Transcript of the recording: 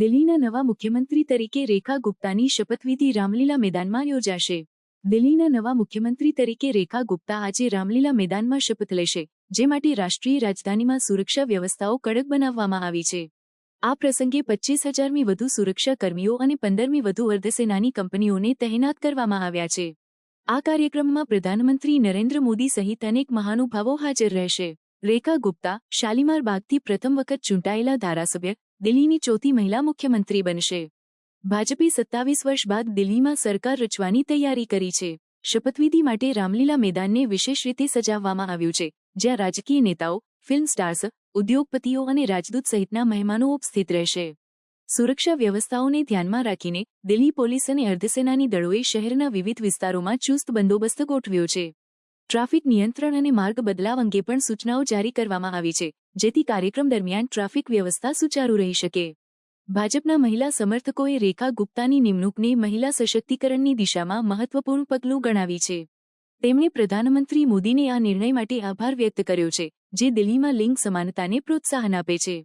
દિલ્હીના નવા મુખ્યમંત્રી તરીકે રેખા ગુપ્તાની શપથવિધિ રામલીલા મેદાનમાં યોજાશે. દિલ્હીના નવા મુખ્યમંત્રી તરીકે રેખા ગુપ્તા આજે રામલીલા મેદાનમાં શપથ લેશે, જે માટે રાષ્ટ્રીય રાજધાનીમાં સુરક્ષા વ્યવસ્થાઓ કડક બનાવવામાં આવી છે. આ પ્રસંગે પચ્ચીસ હજારમી વધુ સુરક્ષા કર્મીઓ અને પંદરમી વધુ અર્ધસેનાની કંપનીઓને તહેનાત કરવામાં આવ્યા છે. આ કાર્યક્રમમાં પ્રધાનમંત્રી નરેન્દ્ર મોદી સહિત અનેક મહાનુભાવો હાજર રહેશે. રેખા ગુપ્તા શાલીમાર બાગથી પ્રથમ વખત ચૂંટાયેલા ધારાસભ્ય દિલ્હીની ચોથી મહિલા મુખ્યમંત્રી બનશે. ભાજપે સત્તાવીસ વર્ષ બાદ દિલ્હીમાં સરકાર રચવાની તૈયારી કરી છે. શપથવિધિ માટે રામલીલા મેદાનને વિશેષ રીતે સજાવવામાં આવ્યું છે, જ્યાં રાજકીય નેતાઓ, ફિલ્મ સ્ટાર્સ, ઉદ્યોગપતિઓ અને રાજદૂત સહિતના મહેમાનો ઉપસ્થિત રહેશે. સુરક્ષા વ્યવસ્થાઓને ધ્યાનમાં રાખીને દિલ્હી પોલીસ અને અર્ધસેનાની દળોએ શહેરના વિવિધ વિસ્તારોમાં ચુસ્ત બંદોબસ્ત ગોઠવ્યો છે. ટ્રાફિક નિયંત્રણ અને માર્ગ બદલાવ અંગે પણ સૂચનાઓ જારી કરવામાં આવી છે, જેથી કાર્યક્રમ દરમિયાન ટ્રાફિક વ્યવસ્થા સુચારુ રહી શકે. ભાજપના મહિલા સમર્થકોએ રેખા ગુપ્તાની નિમણૂકને મહિલા સશક્તિકરણની દિશામાં મહત્વપૂર્ણ પગલું ગણાવી છે. તેમણે પ્રધાનમંત્રી મોદીને આ નિર્ણય માટે આભાર વ્યક્ત કર્યો છે, જે દિલ્હીમાં લિંગ સમાનતાને પ્રોત્સાહન આપે છે.